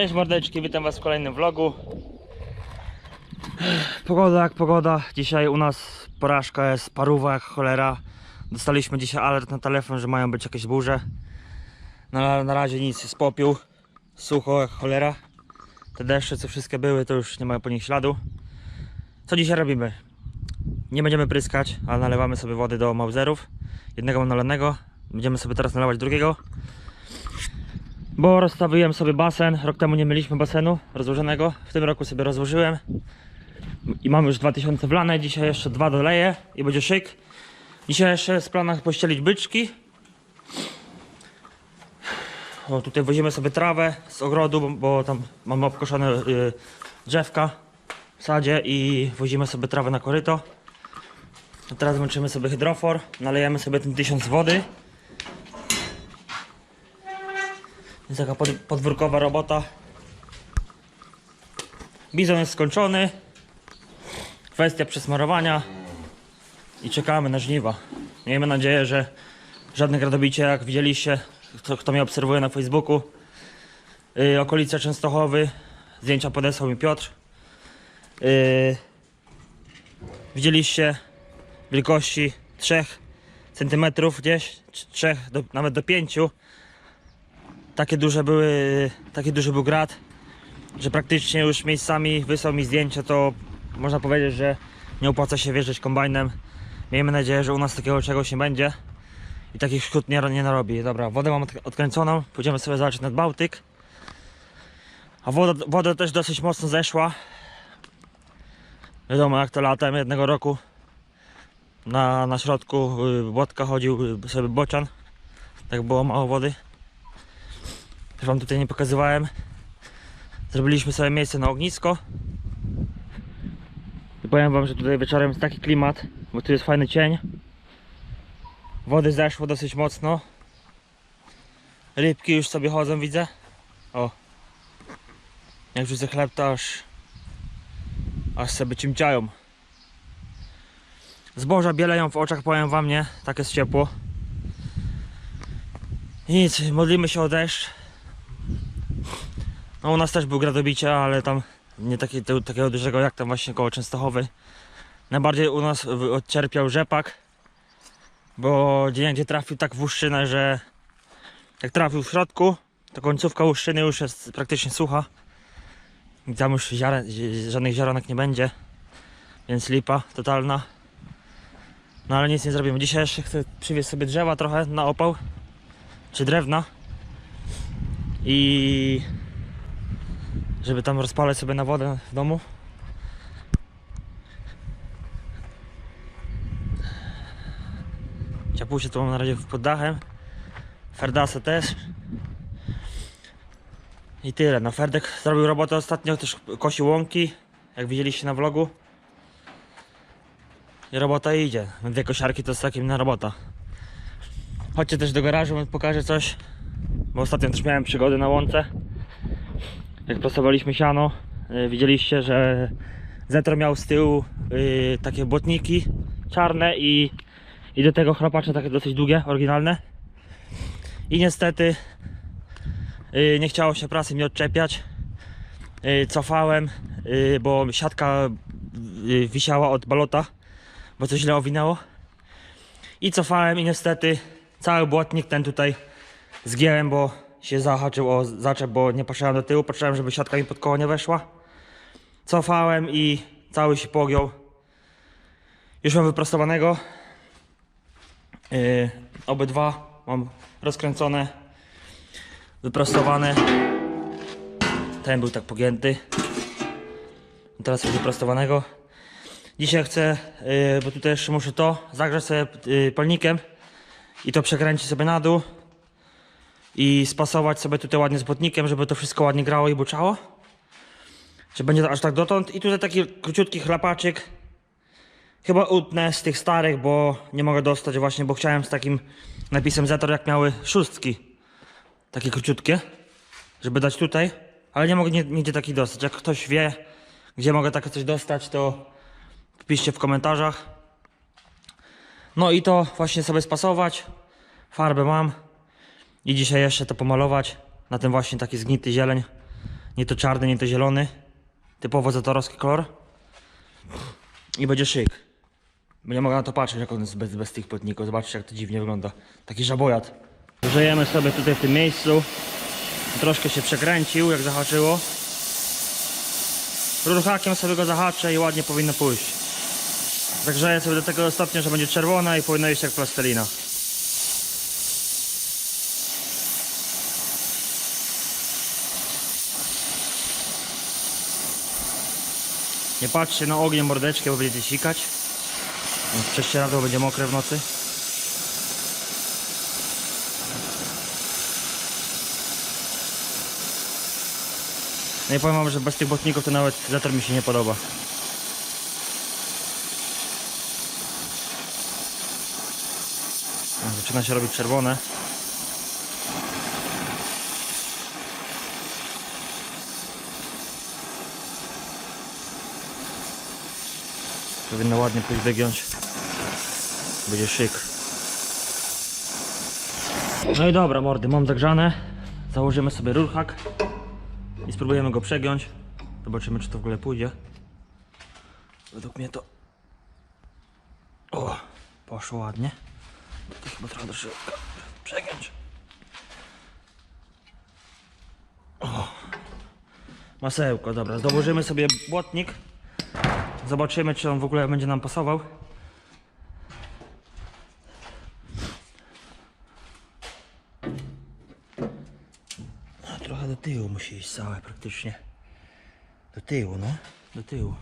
Cześć mordeczki, witam was w kolejnym vlogu. Pogoda jak pogoda. Dzisiaj u nas porażka jest paruwa jak cholera. Dostaliśmy dzisiaj alert na telefon, że mają być jakieś burze. Na, na razie nic, jest popiół. Sucho jak cholera. Te deszcze co wszystkie były to już nie mają po nich śladu. Co dzisiaj robimy? Nie będziemy pryskać, ale nalewamy sobie wody do mauserów. Jednego mam nalanego. Będziemy sobie teraz nalewać drugiego. Bo rozstawiłem sobie basen. Rok temu nie mieliśmy basenu rozłożonego. W tym roku sobie rozłożyłem. I mam już 2000 wlane. Dzisiaj jeszcze dwa doleję i będzie szyk. Dzisiaj jeszcze jest w planach pościelić byczki. O, tutaj wozimy sobie trawę z ogrodu, bo, bo tam mamy obkoszone y, drzewka w sadzie i wozimy sobie trawę na koryto. A teraz włączymy sobie hydrofor, nalejemy sobie ten 1000 wody. Jest taka pod, podwórkowa robota. Bizon jest skończony. Kwestia przesmarowania. I czekamy na żniwa. Miejmy nadzieję, że żadne gradobicie, jak widzieliście, kto, kto mnie obserwuje na Facebooku. Yy, okolice Częstochowy. Zdjęcia podesłał mi Piotr. Yy, widzieliście wielkości 3 cm gdzieś, 3, do, nawet do 5 takie duże były, taki duży był grad, że praktycznie już miejscami wysłał mi zdjęcia, to można powiedzieć, że nie opłaca się wjeżdżać kombajnem. Miejmy nadzieję, że u nas takiego czegoś nie będzie i takich szkód nie, nie narobi. Dobra, wodę mam odk- odkręconą, pójdziemy sobie zobaczyć nad Bałtyk. A woda, woda też dosyć mocno zeszła. Wiadomo jak to latem jednego roku na, na środku y, Błotka chodził y, sobie bocian. Tak było mało wody. Też wam tutaj nie pokazywałem. Zrobiliśmy sobie miejsce na ognisko. I powiem wam, że tutaj wieczorem jest taki klimat, bo tu jest fajny cień. Wody zeszło dosyć mocno. Rybki już sobie chodzą, widzę. O. Jak wrzucę chleb, to aż, aż sobie cimciają. Zboża bieleją w oczach, powiem wam, nie? Tak jest ciepło. Nic, modlimy się o deszcz. No u nas też był gradobicie, ale tam nie taki, te- takiego dużego jak tam właśnie koło Częstochowy. Najbardziej u nas odcierpiał rzepak, bo gdzie gdzie trafił tak w łuszczynę, że jak trafił w środku, to końcówka łuszczyny już jest praktycznie sucha. I tam już ziaren, zi- żadnych ziarenek nie będzie, więc lipa totalna. No ale nic nie zrobimy. Dzisiaj jeszcze chcę przywieźć sobie drzewa trochę na opał, czy drewna. I żeby tam rozpalać sobie na wodę w domu. Ciapusie to mam na razie pod dachem. Ferdasa też. I tyle. No Ferdek zrobił robotę ostatnio, też kosił łąki, jak widzieliście na vlogu. I robota idzie. Dwie kosiarki to jest takim na robota. Chodźcie też do garażu, pokażę coś. Bo ostatnio też miałem przygody na łące. Jak prostowaliśmy siano, y, widzieliście, że Zetro miał z tyłu y, takie błotniki czarne i, i do tego chropacze takie dosyć długie, oryginalne. I niestety y, nie chciało się prasy mi odczepiać. Cofałem, bo siatka wisiała od balota, bo coś źle owinęło. I cofałem i niestety cały błotnik ten tutaj zgięłem, bo się zahaczył o zaczep, bo nie patrzyłem do tyłu, patrzyłem, żeby siatka mi pod koło nie weszła. Cofałem i cały się pogiął. Już mam wyprostowanego. Yy, obydwa mam rozkręcone, wyprostowane. Ten był tak pogięty. Teraz już wyprostowanego. Dzisiaj chcę, yy, bo tutaj jeszcze muszę to zagrzać sobie yy, palnikiem i to przekręcić sobie na dół i spasować sobie tutaj ładnie z botnikiem, żeby to wszystko ładnie grało i buczało. Że będzie to aż tak dotąd. I tutaj taki króciutki chlapaczyk. Chyba utnę z tych starych, bo nie mogę dostać właśnie, bo chciałem z takim napisem Zetor jak miały szóstki. Takie króciutkie. Żeby dać tutaj. Ale nie mogę nigdzie takich dostać. Jak ktoś wie, gdzie mogę takie coś dostać, to piszcie w komentarzach. No i to właśnie sobie spasować. Farbę mam. I dzisiaj jeszcze to pomalować. Na ten właśnie taki zgnity zieleń. Nie to czarny, nie to zielony. Typowo zatorowski kolor. I będzie szyk. Będzie mogła na to patrzeć, jak on jest bez, bez tych płetników. Zobaczcie, jak to dziwnie wygląda. Taki żabojad. Grzejemy sobie tutaj w tym miejscu. Troszkę się przekręcił, jak zahaczyło. Rurhakiem sobie go zahaczę i ładnie powinno pójść. Zagrzeję sobie do tego stopnia, że będzie czerwona i powinno iść jak plastelina. Nie patrzcie na ogień mordeczkę, bo będziecie sikać. Prześcieradło będzie mokre w nocy. No i powiem wam, że bez tych botników to nawet zator mi się nie podoba. Zaczyna się robić czerwone. Powinno ładnie pójść wygiąć. Będzie szyk. No i dobra mordy, mam zagrzane. Założymy sobie rurhak i spróbujemy go przegiąć. Zobaczymy czy to w ogóle pójdzie. Według mnie to... O, poszło ładnie. To chyba trochę do. Przegiąć. O. Masełko, dobra. Założymy sobie błotnik. Zobaczymy, czy on w ogóle będzie nam pasował. No, trochę do tyłu musi iść całe praktycznie. Do tyłu, no. Do tyłu.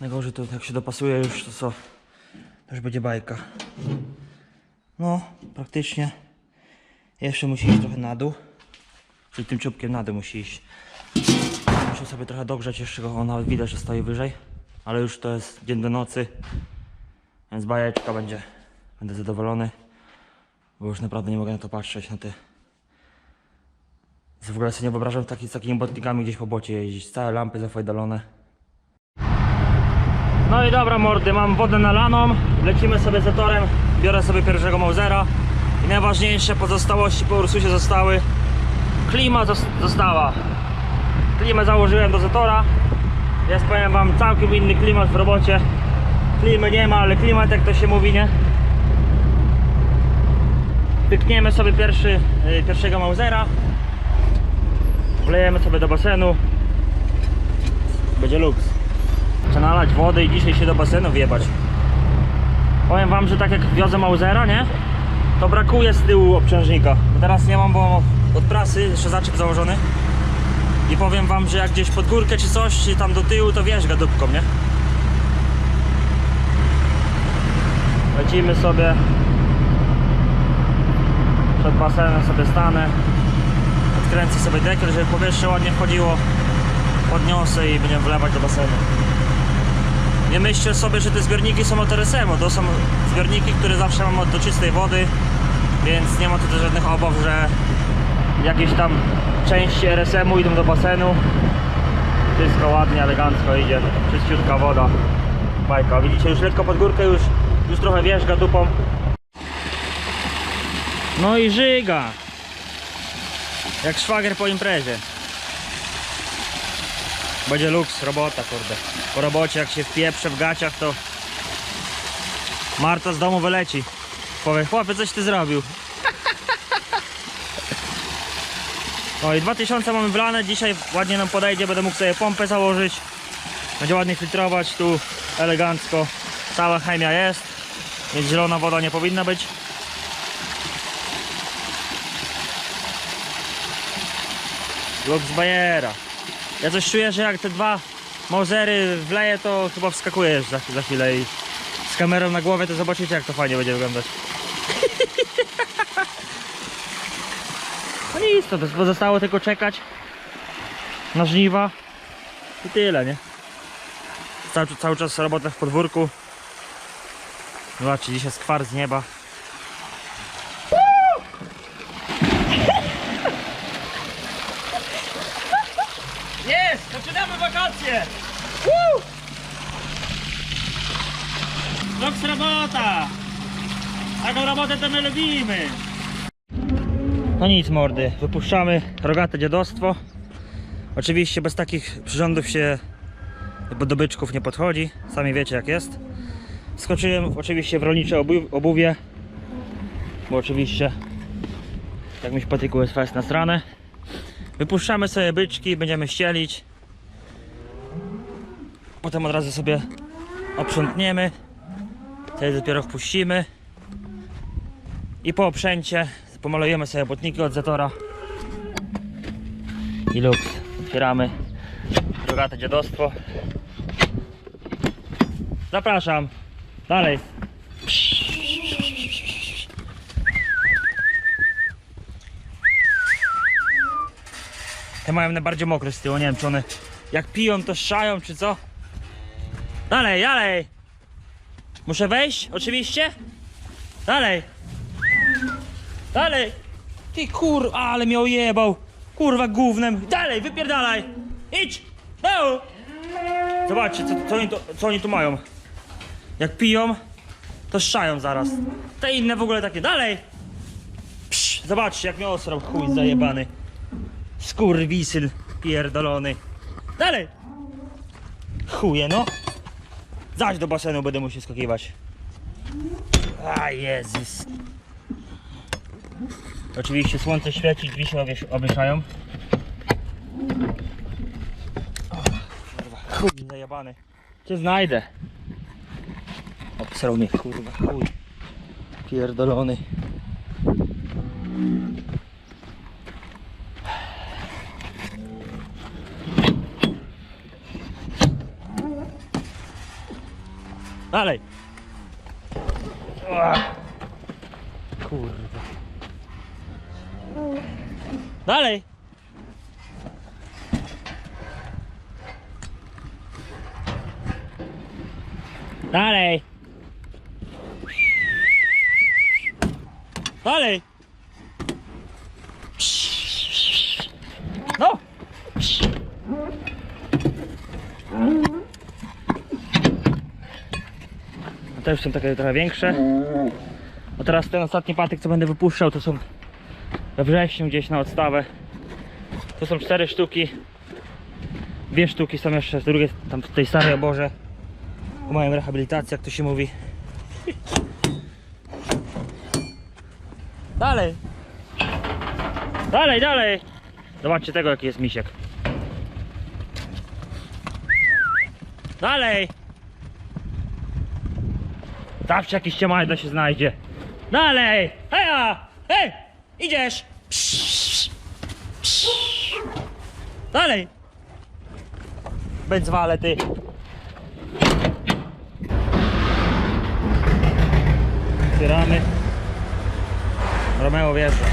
Najgorzej to jak się dopasuje już, to co? To już będzie bajka. No, praktycznie. Jeszcze musi iść trochę na dół. Czyli tym czubkiem na dół musi iść. Muszę sobie trochę dogrzać jeszcze go, on nawet widać, że stoi wyżej. Ale już to jest dzień do nocy. Więc bajeczka będzie. Będę zadowolony. Bo już naprawdę nie mogę na to patrzeć, na te... W ogóle sobie nie wyobrażam taki, z takimi botnikami gdzieś po bocie jeździć. Całe lampy zafajdalone. No i dobra mordy, mam wodę nalaną, lecimy sobie z torem, biorę sobie pierwszego Mausera i najważniejsze pozostałości po Ursusie zostały. Klima zos- została. Klimę założyłem do Zetora. Jest powiem wam całkiem inny klimat w robocie. Klimy nie ma, ale klimat jak to się mówi, nie? Pykniemy sobie pierwszy, y, pierwszego Mausera. Wlejemy sobie do basenu. Będzie luks. Nalać wody i dzisiaj się do basenu wjebać. Powiem wam, że tak jak wiozę Mausera, nie? To brakuje z tyłu obciążnika. Teraz nie mam, bo od prasy jeszcze zaczep założony. I powiem wam, że jak gdzieś pod górkę czy coś, czy tam do tyłu, to wierzga dupką, nie? Lecimy sobie. Przed basenem sobie stanę. Odkręcę sobie dekiel, żeby powietrze ładnie wchodziło. Podniosę i będziemy wlewać do basenu. Nie myślcie sobie, że te zbiorniki są od RSM-u. To są zbiorniki, które zawsze mam do czystej wody, więc nie ma tutaj żadnych obaw, że jakieś tam części RSM-u idą do basenu. Wszystko ładnie, elegancko idzie. Czyściutka woda. Bajka. Widzicie, już lekko pod górkę, już, już trochę wierzga dupą. No i żyga. Jak szwagier po imprezie. Będzie luks, robota kurde. Po robocie jak się wpieprze w gaciach to Marta z domu wyleci. Powie, chłopie coś ty zrobił. No i 2000 mamy wlane, dzisiaj ładnie nam podejdzie, będę mógł sobie pompę założyć. Będzie ładnie filtrować, tu elegancko. Cała chemia jest, więc zielona woda nie powinna być. Lux Bayera. Ja coś czuję, że jak te dwa Mausery wleję, to chyba wskakujesz za, za chwilę i z kamerą na głowie to zobaczycie jak to fajnie będzie wyglądać. No nic, to pozostało tylko czekać na żniwa i tyle, nie? Cały, cały czas robota w podwórku. Zobaczcie, dzisiaj skwar z nieba. Taką robotę to my lubimy. No nic mordy, wypuszczamy rogate dziadostwo. Oczywiście bez takich przyrządów się do byczków nie podchodzi, sami wiecie jak jest. Skoczyłem oczywiście w rolnicze obu- obuwie, bo oczywiście jak mi się patyku jest fest na stronę. Wypuszczamy sobie byczki, będziemy ścielić. Potem od razu sobie oprzątniemy. Wtedy dopiero wpuścimy. I po oprzęcie pomalujemy sobie botniki od Zatora. I luks. Otwieramy rogate dziadostwo. Zapraszam. Dalej. Te mają najbardziej mokre z tyłu, nie wiem czy one jak piją to szają czy co. Dalej, dalej. Muszę wejść? Oczywiście. Dalej. Dalej. Ty kur... ale mnie ojebał. Kurwa gównem. Dalej, wypierdalaj. Idź. No. Zobaczcie, co, co, oni to, co oni tu mają. Jak piją, to szają zaraz. Te inne w ogóle takie. Dalej. Psz, zobaczcie, jak mnie osrał chuj zajebany. Skurwisyn pierdolony. Dalej. Chuje, no. Zaś do basenu będę musiał skakiwać. A Jezus. Oczywiście słońce świeci, drzwi się owies- owieszają. O, Kurwa, chuj zajebany. Cię znajdę. Obsrał mnie, kurwa, chuj. Pierdolony. Dalej. Kurwa. Dalej. Dalej. Dalej. No. Te już są takie trochę większe. A teraz ten ostatni patyk, co będę wypuszczał, to są we wrześniu gdzieś na odstawę. To są cztery sztuki. Dwie sztuki są jeszcze z drugiej, tam w tej starej oborze. Mają rehabilitację, jak to się mówi. Dalej. Dalej, dalej. Zobaczcie tego, jaki jest misiek. Dalej. Zawsze jakiś ciemajda się znajdzie. Dalej! Heja! Hej! Idziesz! Dalej! Będzwale ty! Otwieramy. Romeo wjeżdża.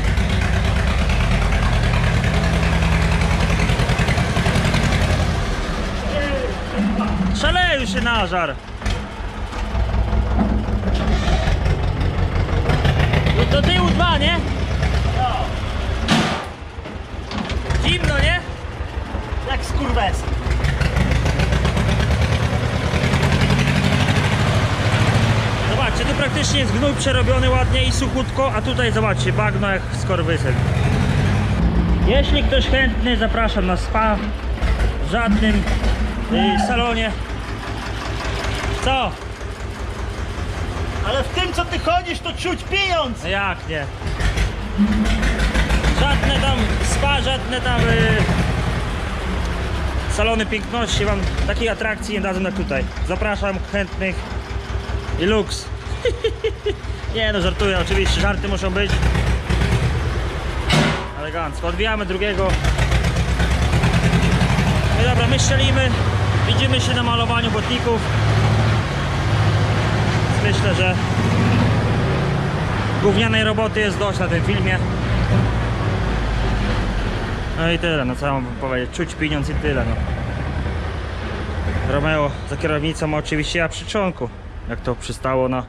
Szaleju się nażar! Do tyłu dwa, nie? Zimno, nie? Jak skurwes. Zobaczcie, tu praktycznie jest gnój przerobiony ładnie i suchutko, a tutaj zobaczcie, bagno jak skorwysel. Jeśli ktoś chętny, zapraszam na spa w żadnym y, salonie. Co? Ale w tym co ty chodzisz to czuć pieniądz! No jak nie? Żadne tam spa, żadne tam y, salony piękności wam takiej atrakcji nie dadzą jak tutaj. Zapraszam chętnych i luks. nie no, żartuję oczywiście, żarty muszą być. Elegancko. Odbijamy drugiego. No dobra, my strzelimy. Widzimy się na malowaniu botników. Myślę, że gównianej roboty jest dość na tym filmie. No i tyle, no co ja mam powiedzieć, czuć pieniądz i tyle, no. Romeo za kierownicą, oczywiście ja przy członku, jak to przystało na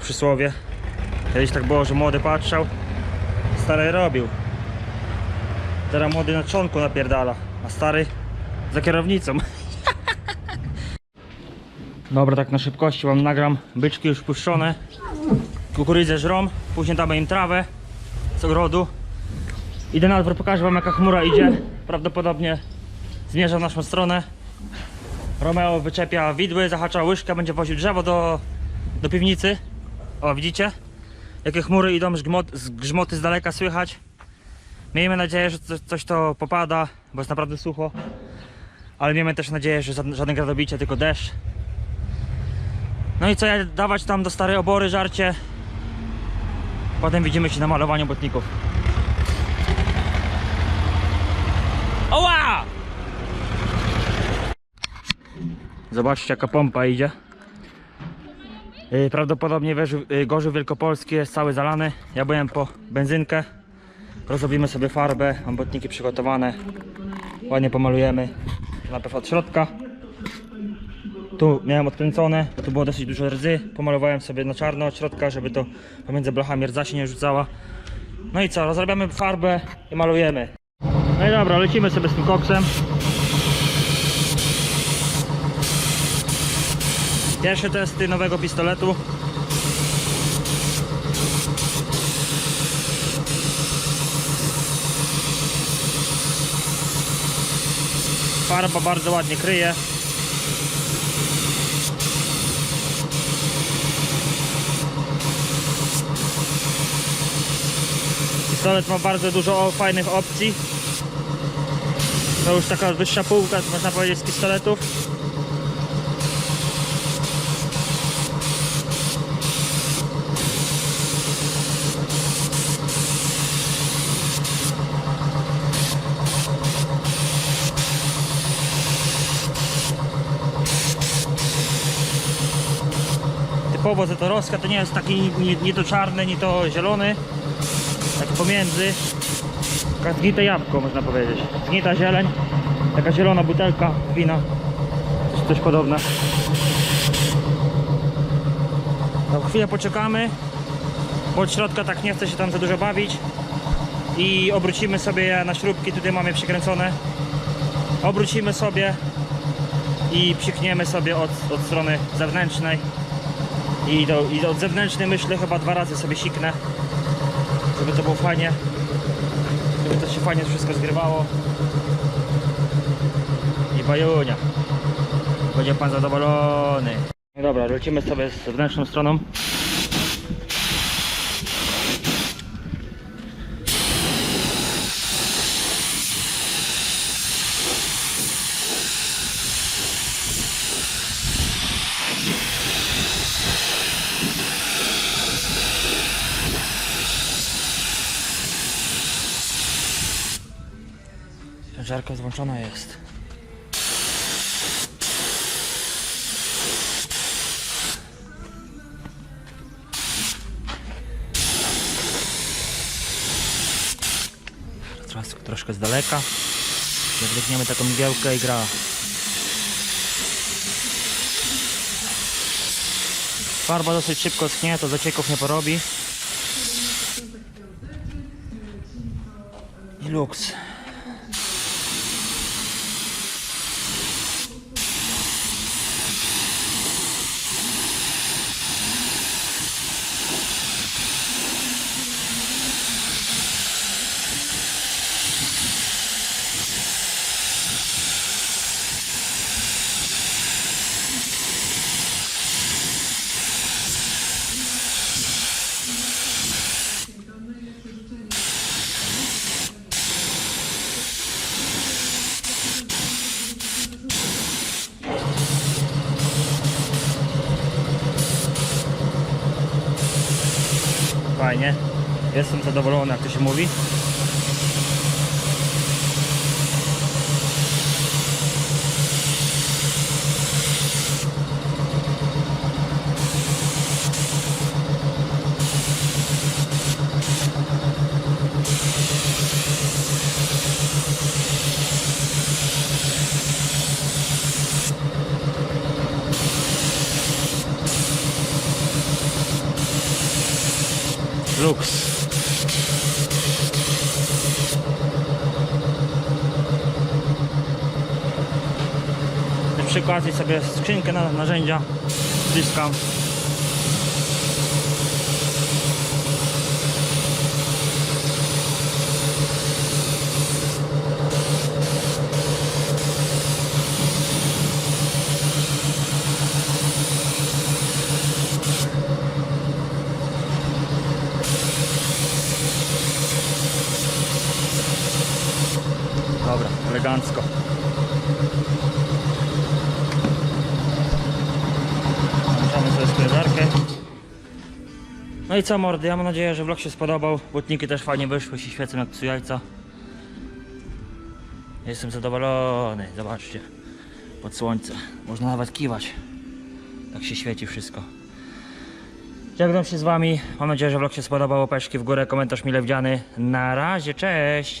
przysłowie. Kiedyś tak było, że młody patrzał, stary robił. Teraz młody na członku napierdala, a stary za kierownicą. Dobra, tak na szybkości wam nagram. Byczki już puszczone. kukurydzę żrą, później damy im trawę z ogrodu. Idę na dwór, pokażę wam jaka chmura idzie. Prawdopodobnie zmierza w naszą stronę. Romeo wyczepia widły, zahacza łyżkę, będzie woził drzewo do, do piwnicy. O, widzicie? Jakie chmury idą, grzmoty z daleka słychać. Miejmy nadzieję, że coś, to popada, bo jest naprawdę sucho. Ale miejmy też nadzieję, że żadne gradobicie, tylko deszcz. No i co, ja dawać tam do starej obory żarcie. Potem widzimy się na malowaniu botników. Oła! Zobaczcie jaka pompa idzie. Yy, Prawdopodobnie yy, Gorzów Wielkopolski jest cały zalany. Ja byłem po benzynkę. Rozrobimy sobie farbę, mam botniki przygotowane. Ładnie pomalujemy. Najpierw od środka. Tu miałem odkręcone, tu było dosyć dużo rdzy. Pomalowałem sobie na czarno od środka, żeby to pomiędzy blachami rdza się nie rzucała. No i co, rozrabiamy farbę i malujemy. No i dobra, lecimy sobie z tym koksem. Pierwsze testy nowego pistoletu. Farba bardzo ładnie kryje. Pistolet ma bardzo dużo fajnych opcji. To już taka wyższa półka, można powiedzieć, z pistoletów. Typowo zetorowska to nie jest taki ni, ni to czarny, ni to zielony. Pomiędzy. Taka zgnite jabłko można powiedzieć. Zgnita zieleń. Taka zielona butelka wina. Coś, coś podobne. No, chwilę poczekamy. Bo od środka tak nie chce się tam za dużo bawić. I obrócimy sobie je na śrubki. Tutaj mamy przykręcone. Obrócimy sobie i psikniemy sobie od, od strony zewnętrznej. I, do, I od zewnętrznej myślę chyba dwa razy sobie siknę, żeby to było fajnie, żeby to się fajnie wszystko zgrywało. I bajunia. Będzie pan zadowolony. Dobra, lecimy sobie z zewnętrzną stroną. Żarka złączona jest. Teraz troszkę z daleka. Weźmiemy taką mgiełkę i gra. Farba dosyć szybko schnie, to zacieków nie porobi. I luks. Fajnie. Jestem zadowolony, jak to się mówi. Luks. znalazli sobie skrzynkę na narzędzia bliska. Dobra, elegancko. I co mordy, ja mam nadzieję, że vlog się spodobał. Butniki też fajnie wyszły, się świecą jak psu jajca. Jestem zadowolony, zobaczcie. Pod słońce. Można nawet kiwać. Tak się świeci wszystko. Żegnam się z wami. Mam nadzieję, że vlog się spodobał. Łapeczki w górę, komentarz mile widziany. Na razie, cześć!